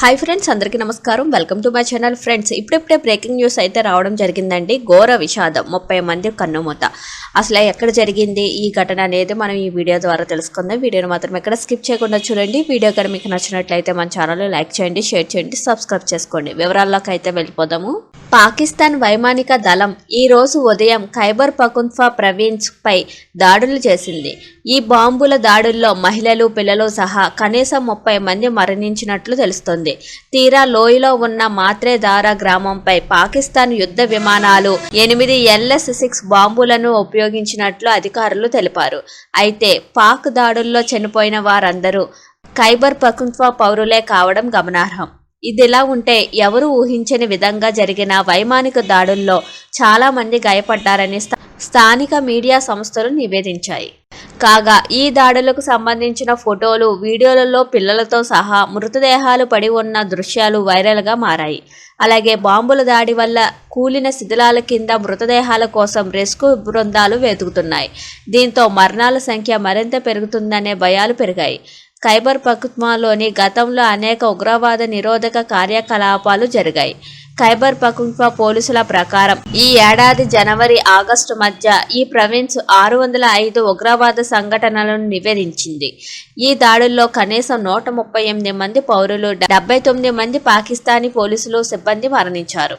Hi friends అందరికీ నమస్కారం. Welcome to my channel friends ఇప్పుడిప్పుడే బ్రేకింగ్ న్యూస్ అయితే రావడం జరిగిందండి. ఘోర విషాదం ముప్పై మంది కన్నుమూత. అసలు ఎక్కడ జరిగింది ఈ ఘటన అనేది మనం ఈ వీడియో ద్వారా తెలుసుకుందాం. వీడియోని మాత్రం ఎక్కడ స్కిప్ చేయకుండా చూడండి. వీడియో కనుక మీకు నచ్చినట్లయితే మన ఛానల్ లైక్ చేయండి షేర్ చేయండి సబ్స్క్రైబ్ చేసుకోండి. వివరాల్లోకి అయితే వెళ్ళిపోదాము. పాకిస్తాన్ వైమానిక దళం ఈ రోజు ఉదయం ఖైబర్ పకుంత్వా ప్రవీన్స్పై దాడులు చేసింది. ఈ బాంబుల దాడుల్లో మహిళలు పిల్లలు సహా కనీసం ముప్పై మంది మరణించినట్లు తెలుస్తోంది. తీరా లోయలో ఉన్న మాత్రేదారా గ్రామంపై పాకిస్తాన్ యుద్ధ విమానాలు ఎనిమిది ఎల్ఎస్ సిక్స్ బాంబులను ఉపయోగించినట్లు అధికారులు తెలిపారు. అయితే పాక్ దాడుల్లో చనిపోయిన వారందరూ ఖైబర్ పకుంత్వా పౌరులే కావడం గమనార్హం. ఇదిలా ఉంటే ఎవరు ఊహించని విధంగా జరిగిన వైమానిక దాడుల్లో చాలా మంది గాయపడ్డారని స్థా- స్థానిక మీడియా సంస్థలు నివేదించాయి. కాగా ఈ దాడులకు సంబంధించిన ఫోటోలు వీడియోలలో పిల్లలతో సహా మృతదేహాలు పడి ఉన్న దృశ్యాలు వైరల్గా మారాయి. అలాగే బాంబుల దాడి వల్ల కూలిన శిథిలాల కింద మృతదేహాల కోసం రెస్క్యూ బృందాలు వెతుకుతున్నాయి. దీంతో మరణాల సంఖ్య మరింత పెరుగుతుందనే భయాలు పెరిగాయి. ఖైబర్ పఖ్తుమాలోని గతంలో అనేక ఉగ్రవాద నిరోధక కార్యకలాపాలు జరిగాయి. ఖైబర్ పఖ్తుంక్వా పోలీసుల ప్రకారం ఈ ఏడాది జనవరి ఆగస్టు మధ్య ఈ ప్రవిన్స్ ఆరు వందల ఐదు ఉగ్రవాద సంఘటనలను నివేదించింది. ఈ దాడుల్లో కనీసం నూట ముప్పై ఎనిమిది మంది పౌరులు డెబ్బై తొమ్మిది మంది పాకిస్తానీ పోలీసులు సిబ్బంది మరణించారు.